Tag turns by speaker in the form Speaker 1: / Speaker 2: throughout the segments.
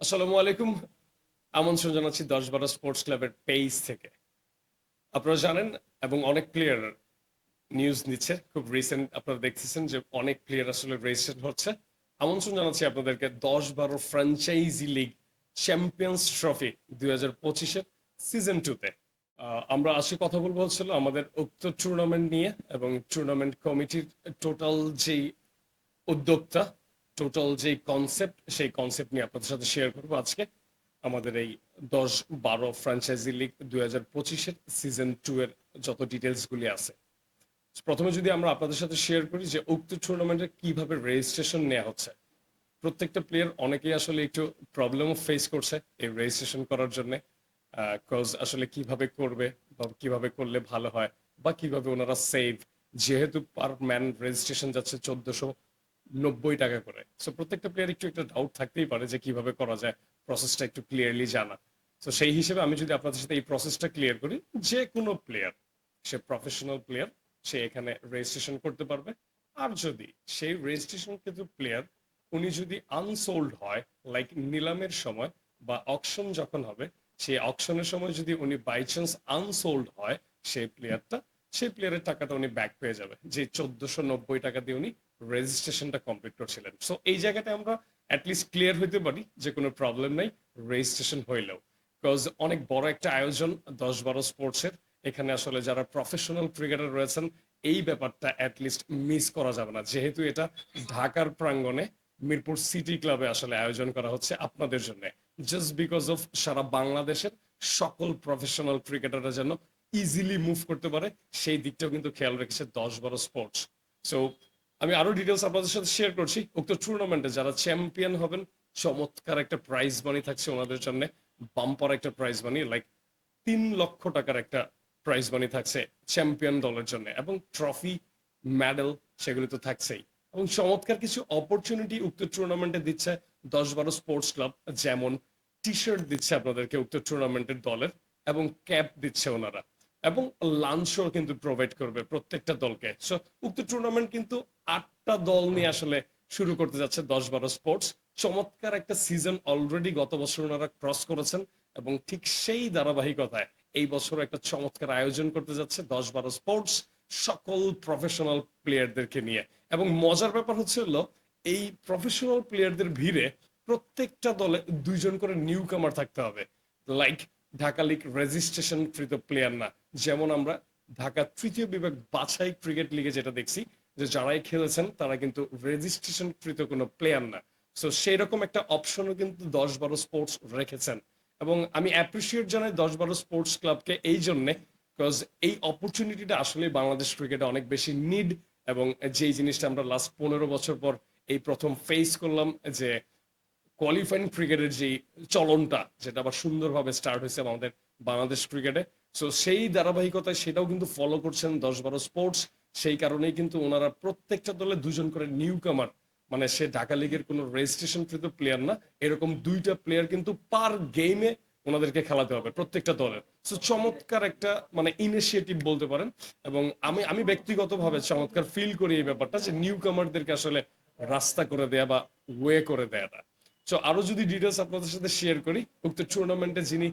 Speaker 1: আসসালামু আলাইকুম। আমন্ত্রণ জানাচ্ছি দশ বারো স্পোর্টস ক্লাবের পেজ থেকে। আপনারা জানেন এবং অনেক প্লেয়ার নিউজ নিচ্ছে, খুব রিসেন্ট আপনারা দেখতেছেন যে অনেক প্লেয়ার আসলে রেজিস্ট্রেশন হচ্ছে। আমন্ত্রণ জানাচ্ছি আপনাদেরকে দশ বারো ফ্র্যাঞ্চাইজি লিগ চ্যাম্পিয়ন্স ট্রফি দুই হাজার পঁচিশের সিজন টুতে আমরা আজকে কথা বলব হচ্ছিল আমাদের উক্ত টুর্নামেন্ট নিয়ে এবং টুর্নামেন্ট কমিটির টোটাল যেই উদ্যোক্তা টোটাল যে কনসেপ্ট সেই কনসেপ্ট নিয়ে আপনাদের সাথে শেয়ার করব আজকে, আমাদের এই দশ বারো ফ্র্যাঞ্চাইজি লিগ দুই হাজার পঁচিশের সিজন টু এর যত ডিটেলস গুলি আছে। প্রথমে যদি আমরা আপনাদের সাথে শেয়ার করি যে উক্ত টুর্নামেন্টে কীভাবে রেজিস্ট্রেশন নেওয়া হচ্ছে। প্রত্যেকটা প্লেয়ার অনেকেই আসলে একটু প্রবলেমও ফেস করছে এই রেজিস্ট্রেশন করার জন্য কজ আসলে কীভাবে করবে বা কীভাবে করলে ভালো হয় বা কীভাবে ওনারা সেভ যেহেতু পার ম্যান রেজিস্ট্রেশন যাচ্ছে চোদ্দশো নব্বই টাকা করে। সো প্রত্যেকটা প্লেয়ার একটু, একটা ডাউট থাকতেই পারে যে কীভাবে করা যায়। প্রসেসটা একটু ক্লিয়ারলি জানা। তো সেই হিসেবে আমি যদি আপনাদের সাথে এই প্রসেসটা ক্লিয়ার করি, যে কোনো প্লেয়ার সে প্রফেশনাল প্লেয়ার সে এখানে রেজিস্ট্রেশন করতে পারবে। আর যদি সেই রেজিস্ট্রেশন কিন্তু প্লেয়ার উনি যদি আনসোল্ড হয় লাইক নিলামের সময় বা অকশন যখন হবে, সেই অকশনের সময় যদি উনি বাই চান্স আনসোল্ড হয়, সেই প্লেয়ারটা সেই প্লেয়ারের টাকাটা উনি ব্যাক পেয়ে যাবে। যে চোদ্দশো নব্বই টাকা দিয়ে উনি রেজিস্ট্রেশনটা কমপ্লিট করছিলেন। সো এই জায়গাটা আমরা অ্যাটলিস্ট ক্লিয়ার হইতে পারি যে কোনো প্রবলেম নাই রেজিস্ট্রেশন হইলেও। বিকজ অনেক বড় একটা আয়োজন দশ বারো স্পোর্টসের এখানে আসলে যারা প্রফেশনাল ক্রিকেটার রয়েছেন, এই ব্যাপারটা অ্যাটলিস্ট মিস করা যাবে না। যেহেতু এটা ঢাকার প্রাঙ্গণে মিরপুর সিটি ক্লাবে আসলে আয়োজন করা হচ্ছে আপনাদের জন্য। জাস্ট বিকজ অফ সারা বাংলাদেশের সকল প্রফেশনাল ক্রিকেটাররা যেন ইজিলি মুভ করতে পারে, সেই দিকটাও কিন্তু খেয়াল রেখেছে দশ বারো স্পোর্টস সো আমি আরও ডিটেলস আপনাদের সাথে শেয়ার করছি। উক্ত টুর্নামেন্টে যারা চ্যাম্পিয়ন হবেন, চমৎকার একটা প্রাইজ মানি থাকছে ওনাদের জন্য। বাম্পার একটা প্রাইজ মানি লাইক তিন লক্ষ টাকার একটা প্রাইজ মানি থাকছে চ্যাম্পিয়ন দলের জন্য। এবং ট্রফি মেডেল সেগুলি তো থাকছেই। এবং চমৎকার কিছু অপরচুনিটি উক্ত টুর্নামেন্টে দিচ্ছে দশ বারো স্পোর্টস ক্লাব যেমন টি শার্ট দিচ্ছে আপনাদেরকে উক্ত টুর্নামেন্টের দলের, এবং ক্যাপ দিচ্ছে ওনারা। এবং লাঞ্চও কিন্তু প্রোভাইড করবে প্রত্যেকটা দলকে। সো উক্ত টুর্নামেন্ট কিন্তু আটটা দল নিয়ে আসলে শুরু করতে যাচ্ছে দশ বারো স্পোর্টস চমৎকার একটা সিজন অলরেডি গত বছর ওনারা ক্রস করেছেন এবং ঠিক সেই ধারাবাহিকতায় এই বছর একটা চমৎকার আয়োজন করতে যাচ্ছে দশ বারো স্পোর্টস সকল প্রফেশনাল প্লেয়ারদেরকে নিয়ে। এবং মজার ব্যাপার হচ্ছে হলো, এই প্রফেশনাল প্লেয়ারদের ভিড়ে প্রত্যেকটা দলে দুইজন করে নিউ কামার থাকতে হবে। লাইক ঢাকা লিগ রেজিস্ট্রেশন কৃত প্লেয়ার না। যেমন আমরা ঢাকা তৃতীয় বিভাগ বাছাই ক্রিকেট লিগে যেটা দেখছি, যে যারাই খেলেছেন, তারা কিন্তু রেজিস্ট্রেশন কৃত কোনো প্লেয়ার না। সো সেই রকম একটা অপশনও কিন্তু দশ বারো স্পোর্টস রেখেছেন। এবং আমি অ্যাপ্রিসিয়েট জানাই দশ বারো স্পোর্টস ক্লাবকে এই জন্যে বিকজ এই অপরচুনিটিটা আসলে বাংলাদেশ ক্রিকেটে অনেক বেশি নিড এবং যেই জিনিসটা আমরা লাস্ট পনেরো বছর পর এই প্রথম ফেস করলাম, যে কোয়ালিফাইং ক্রিকেটের যে চলনটা, যেটা আবার সুন্দরভাবে স্টার্ট হয়েছে আমাদের বাংলাদেশ ক্রিকেটে সো সেই ধারাবাহিকতায় সেটাও কিন্তু ফলো করছেন দশ বারো স্পোর্টস সেই কারণেই কিন্তু ওনারা প্রত্যেকটা দলে দুজন করে নিউ কামার মানে সে ঢাকা লিগের কোনো রেজিস্ট্রেশন প্লেয়ার না, এরকম দুইটা প্লেয়ার কিন্তু পার গেমে ওনাদেরকে খেলাতে হবে প্রত্যেকটা দলের। সো চমৎকার একটা মানে ইনিশিয়েটিভ বলতে পারেন, এবং আমি আমি ব্যক্তিগতভাবে চমৎকার ফিল করি এই ব্যাপারটা যে নিউ কামারদেরকে আসলে রাস্তা করে দেয়া বা ওয়ে করে দেয়াটা। সো আরও যদি ডিটেলস আপনাদের সাথে শেয়ার করি, উক্ত টুর্নামেন্টে যিনি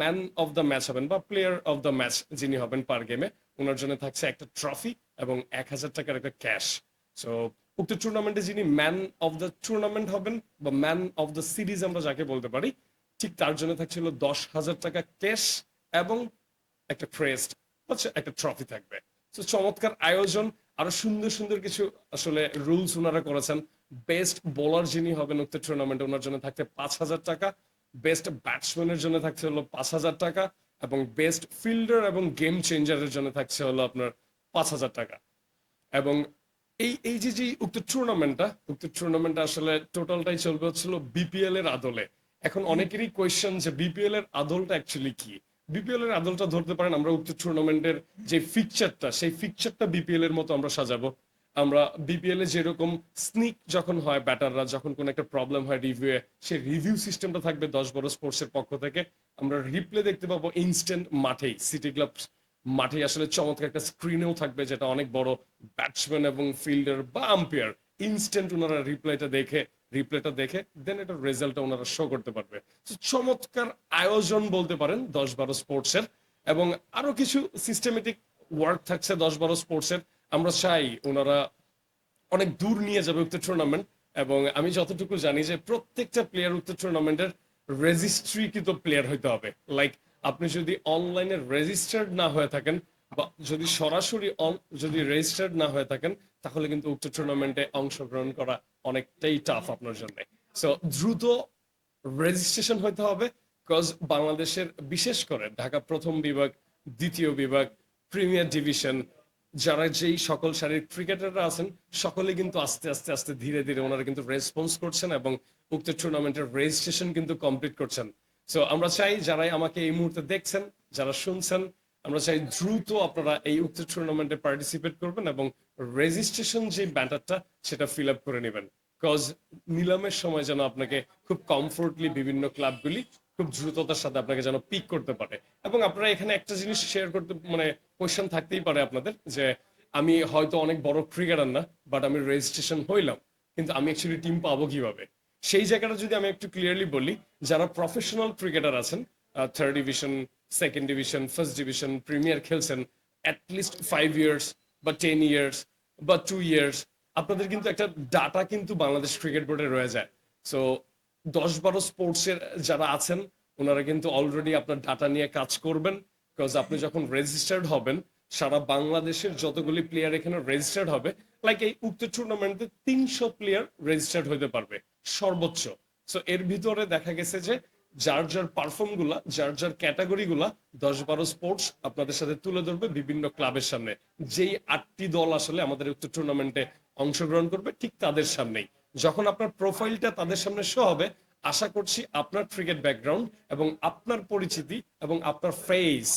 Speaker 1: ম্যান অফ দ্য ম্যাচ হবেন বা প্লেয়ার অফ দ্য ম্যাচ যিনি হবেন পার গেমে ওনার জন্য থাকছে একটা ট্রফি এবং এক হাজার টাকার একটা ক্যাশ সো উক্ত টুর্নামেন্টে যিনি ম্যান অফ দ্য টুর্নামেন্ট হবেন বা ম্যান অফ দ্য সিরিজ আমরা যাকে বলতে পারি, ঠিক তার জন্য থাকছিল দশ হাজার টাকা ক্যাশ এবং একটা ক্রেস্ট হচ্ছে একটা ট্রফি থাকবে। তো চমৎকার আয়োজন, আরও সুন্দর সুন্দর কিছু আসলে রুলস ওনারা করেছেন। বেস্ট বোলার যিনি হবেন উক্ত টুর্নামেন্টে ওনার জন্য থাকতে পাঁচ হাজার টাকা। বেস্ট ব্যাটসম্যানের জন্য থাকছে হলো পাঁচ হাজার টাকা এবং বেস্ট ফিল্ডার এবং গেম চেঞ্জারের জন্য থাকছে হলো আপনার পাঁচ হাজার টাকা। এবং এই এই যে যে উক্ত টুর্নামেন্টটা উক্ত টুর্নামেন্টটা আসলে টোটালটাই চলবে হচ্ছিল বিপিএল এর আদলে। এখন অনেকেরই কোয়েশ্চেন যে বিপিএল এর আদলটা অ্যাকচুয়ালি কি? বিপিএল এর আদলটা ধরতে পারেন আমরা উক্ত টুর্নামেন্টের যে ফিকচারটা সেই ফিকচারটা বিপিএল এর মতো আমরা সাজাবো। আমরা বিপিএল এ যেরকম স্নিক যখন হয় ব্যাটাররা, যখন কোনো একটা প্রবলেম হয় রিভিউ সেই রিভিউ সিস্টেমটা থাকবে দশ বড় স্পোর্টস এর পক্ষ থেকে। আমরা রিপ্লে দেখতে পাবো ইনস্ট্যান্ট মাঠেই। সিটি ক্লাব মাঠে আসলে চমৎকার একটা স্ক্রিনেও থাকবে, যেটা অনেক বড় ব্যাটসম্যান এবং ফিল্ডার বা আম্পায়ার ইনস্ট্যান্ট ওনারা রিপ্লাইটা দেখে রিপ্লেটা দেখে দেন এটা রেজাল্টটা ওনারা শো করতে পারবে। চমৎকার আয়োজন বলতে পারেন দশ বারো স্পোর্টসের এবং আরও কিছু সিস্টেমেটিক ওয়ার্ক থাকছে দশ বারো স্পোর্টসের আমরা চাই ওনারা অনেক দূর নিয়ে যাবে উক্ত টুর্নামেন্ট এবং আমি যতটুকু জানি যে প্রত্যেকটা প্লেয়ার উক্ত টুর্নামেন্টের রেজিস্ট্রিকৃত প্লেয়ার হইতে হবে। লাইক আপনি যদি অনলাইনে রেজিস্টার্ড না হয়ে থাকেন, বা যদি সরাসরি যদি রেজিস্টার্ড না হয়ে থাকেন, তাহলে কিন্তু উক্ত টুর্নামেন্টে অংশগ্রহণ করা অনেকটাই টাফ আপনার জন্য। সো দ্রুত রেজিস্ট্রেশন হইতে হবে বিকজ বাংলাদেশের, বিশেষ করে ঢাকা প্রথম বিভাগ, দ্বিতীয় বিভাগ প্রিমিয়ার ডিভিশন যারা যেই সকল শারীরিক ক্রিকেটাররা আছেন, সকলে কিন্তু আস্তে আস্তে আস্তে ধীরে ধীরে ওনারা কিন্তু রেসপন্স করছেন এবং উক্ত টুর্নামেন্টের রেজিস্ট্রেশন কিন্তু কমপ্লিট করছেন। সো আমরা চাই যারাই আমাকে এই মুহূর্তে দেখছেন, যারা শুনছেন, আমরা চাই দ্রুত আপনারা এই উক্ত টুর্নামেন্টে পার্টিসিপেট করবেন এবং রেজিস্ট্রেশন যে ব্যাটারটা, সেটা ফিল করে নেবেন। কজ নিলামের সময় যেন আপনাকে খুব কমফোর্টলি বিভিন্ন ক্লাবগুলি খুব দ্রুততার সাথে আপনাকে যেন পিক করতে পারে। এবং আপনারা এখানে একটা জিনিস শেয়ার করতে মানে কোয়েশ্চেন থাকতেই পারে আপনাদের যে আমি হয়তো অনেক বড় ক্রিকেটার না বাট আমি রেজিস্ট্রেশন হইলাম, কিন্তু আমি অ্যাকচুয়ালি টিম পাবো কীভাবে? সেই জায়গাটা যদি আমি একটু ক্লিয়ারলি বলি, যারা প্রফেশনাল ক্রিকেটার আছেন third division second division first division premier খেলছেন অ্যাটলিস্ট ফাইভ ইয়ার্স বা টেন ইয়ার্স বা টু ইয়ার্স আপনাদের কিন্তু একটা ডাটা কিন্তু বাংলাদেশ ক্রিকেট বোর্ডে রয়ে যায়। সো দশ বারো স্পোর্টসের যারা আছেন, ওনারা কিন্তু অলরেডি আপনার ডাটা নিয়ে কাজ করবেন। বিকজ আপনি যখন রেজিস্টার্ড হবেন, সারা বাংলাদেশের যতগুলি প্লেয়ার এখানে রেজিস্টার্ড হবে লাইক এই উক্ত টুর্নামেন্টে তিনশো প্লেয়ার রেজিস্টার্ড হতে পারবে, সর্বোচ্চ। সো এর ভিতরে দেখা গেছে যে যার যার পারফর্মগুলা, যার যার ক্যাটাগরি গুলা দশ বারো স্পোর্টস আপনাদের সাথে তুলে ধরবে বিভিন্ন ক্লাবের সামনে। যেই আটটি দল আসলে আমাদের উক্ত টুর্নামেন্টে অংশগ্রহণ করবে, ঠিক তাদের সামনেই। যখন আপনার প্রোফাইলটা তাদের সামনে শো হবে আশা করছি আপনার ক্রিকেট ব্যাকগ্রাউন্ড এবং আপনার পরিচিতি এবং আপনার ফেস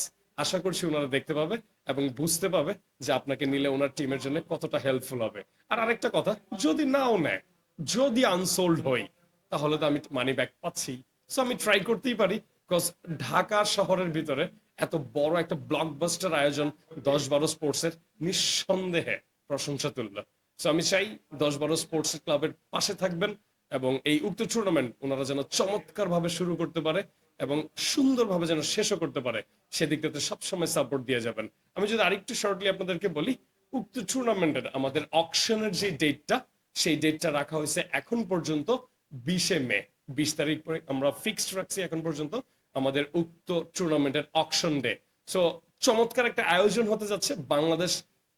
Speaker 1: আশা করছি ওনারা দেখতে পাবে এবং বুঝতে পাবে যে আপনাকে নিলে ওনার টিমের জন্য কতটা হেল্পফুল হবে। আর আরেকটা কথা, যদি নাও নেয়, যদি আনসোল্ড হই তাহলে তো আমি মানি ব্যাক পাচ্ছি। সো আমি ট্রাই করতেই পারি বিকজ ঢাকা শহরের ভিতরে এত বড় একটা ব্লকবাস্টার আয়োজন দশ বারো স্পোর্টসের নিঃসন্দেহে প্রশংসা তুলল সো আমি চাই দশ বারো স্পোর্টস ক্লাবের পাশে থাকবেন এবং এই উক্ত টুর্নামেন্ট ওনারা যেন চমৎকার ভাবে শুরু করতে পারে এবং সুন্দরভাবে যেন শেষও করতে পারে, সেদিকটাতে সবসময় সাপোর্ট দিয়ে যাবেন। আমি যদি আরেকটু শর্টলি আপনাদেরকে বলি, উক্ত টুর্নামেন্টের আমাদের অকশনের যে ডেটটা সেই ডেটটা রাখা হয়েছে এখন পর্যন্ত বিশে মে। বিশ তারিখ পরে আমরা ফিক্সড রাখছি এখন পর্যন্ত আমাদের উক্ত টুর্নামেন্টের অকশন ডে সো চমৎকার একটা আয়োজন হতে যাচ্ছে বাংলাদেশ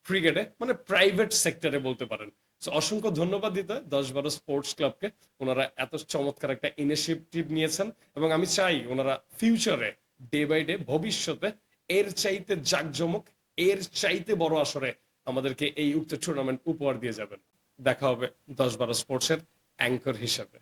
Speaker 1: ক্রিকেটে মানে প্রাইভেট সেক্টরে বলতে পারেন। অসংখ্য ধন্যবাদ দিতে হয় দশ বারো স্পোর্টস ক্লাবকে ওনারা এত চমৎকার একটা ইনিশিয়েটিভ নিয়েছেন এবং আমি চাই ওনারা ফিউচারে ডে বাই ডে ভবিষ্যতে এর চাইতে জাকজমক, এর চাইতে বড় আসরে আমাদেরকে এই উক্ত টুর্নামেন্ট উপহার দিয়ে যাবেন। দেখা হবে দশ বারো স্পোর্টসের অ্যাঙ্কর হিসাবে।